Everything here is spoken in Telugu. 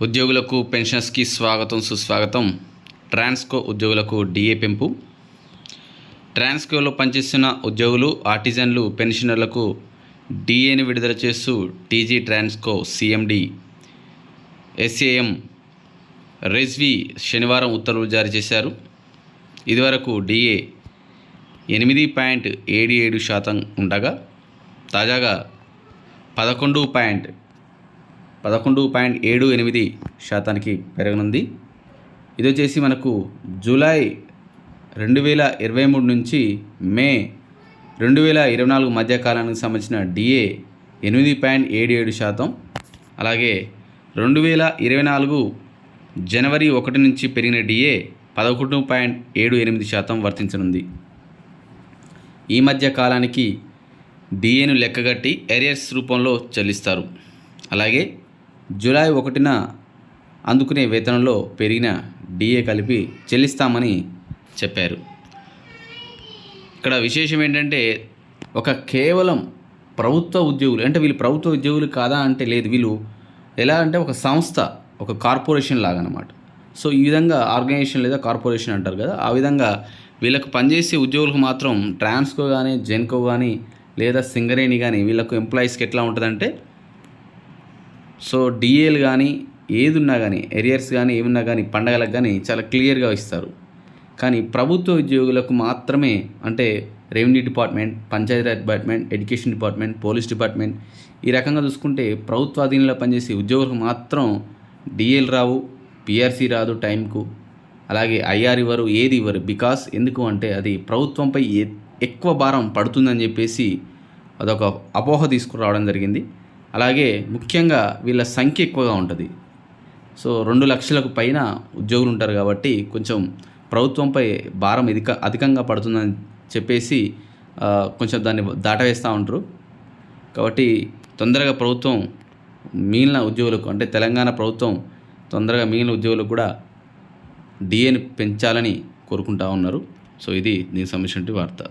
ఉద్యోగులకు పెన్షన్స్కి స్వాగతం సుస్వాగతం. ట్రాన్స్కో ఉద్యోగులకు డిఏ పెంపు. ట్రాన్స్కోలో పనిచేస్తున్న ఉద్యోగులు ఆర్టిజన్లు పెన్షనర్లకు డిఏని విడుదల చేస్తూ TG Transco CMD SAM Rizvi శనివారం ఉత్తర్వులు జారీ చేశారు. ఇదివరకు డిఏ ఎనిమిది పాయింట్ ఏడు ఏడు శాతం ఉండగా తాజాగా పదకొండు పాయింట్ పదకొండు పాయింట్ ఏడు ఎనిమిది శాతానికి పెరగనుంది. ఇది వచ్చేసి మనకు జూలై రెండు వేల ఇరవై మూడు నుంచి మే రెండు వేల ఇరవై నాలుగు మధ్య కాలానికి సంబంధించిన డిఏ ఎనిమిది పాయింట్ ఏడు ఏడు శాతం. అలాగే రెండు వేల ఇరవై నాలుగు జనవరి ఒకటి నుంచి పెరిగిన డిఏ పదకొండు పాయింట్ ఏడు ఎనిమిది శాతం వర్తించనుంది. ఈ మధ్య కాలానికి డిఏను లెక్కగట్టి ఏరియర్స్ రూపంలో చెల్లిస్తారు. అలాగే జూలై ఒకటిన అందుకునే వేతనంలో పెరిగిన డిఏ కలిపి చెల్లిస్తామని చెప్పారు. ఇక్కడ విశేషం ఏంటంటే ఒక కేవలం ప్రభుత్వ ఉద్యోగులు అంటే వీళ్ళు ప్రభుత్వ ఉద్యోగులు కాదా అంటే లేదు. వీళ్ళు ఎలా అంటే ఒక సంస్థ ఒక కార్పొరేషన్ లాగా అనమాట సో ఈ విధంగా ఆర్గనైజేషన్ లేదా కార్పొరేషన్ అంటారు కదా ఆ విధంగా వీళ్ళకు పనిచేసే ఉద్యోగులకు మాత్రం ట్రాన్స్కో కానీ జెన్కో కానీ లేదా సింగరేణి కానీ వీళ్ళకు ఎంప్లాయీస్కి ఎట్లా ఉంటుందంటే సో డిఏలు కానీ ఏది ఉన్నా కానీ ఎరియర్స్ కానీ ఏమున్నా కానీ పండగలకు కానీ చాలా క్లియర్గా ఇస్తారు. కానీ ప్రభుత్వ ఉద్యోగులకు మాత్రమే అంటే revenue department Panchayati Raj department education department police department ఈ రకంగా చూసుకుంటే ప్రభుత్వ అధీనంలో పనిచేసే ఉద్యోగులకు మాత్రం డిఏలు రావు పిఆర్సీ రాదు టైంకు. అలాగే ఐఆర్ ఇవ్వరు ఏది ఇవ్వరు. బికాస్ ఎందుకు అంటే అది ప్రభుత్వంపై ఎక్కువ భారం పడుతుందని చెప్పేసి అదొక అపోహ తీసుకురావడం జరిగింది. అలాగే ముఖ్యంగా వీళ్ళ సంఖ్య ఎక్కువగా ఉంటుంది. సో రెండు లక్షలకు పైన ఉద్యోగులు ఉంటారు కాబట్టి కొంచెం ప్రభుత్వంపై భారం అధిక అధికంగా పడుతుందని చెప్పేసి కొంచెం దాన్ని దాటవేస్తూ ఉంటారు. కాబట్టి తొందరగా ప్రభుత్వం మిగిలిన ఉద్యోగులకు అంటే తెలంగాణ ప్రభుత్వం తొందరగా మిగిలిన ఉద్యోగులకు కూడా డిఏని పెంచాలని కోరుకుంటా ఉన్నారు. సో ఇది దీనికి సంబంధించిన వార్త.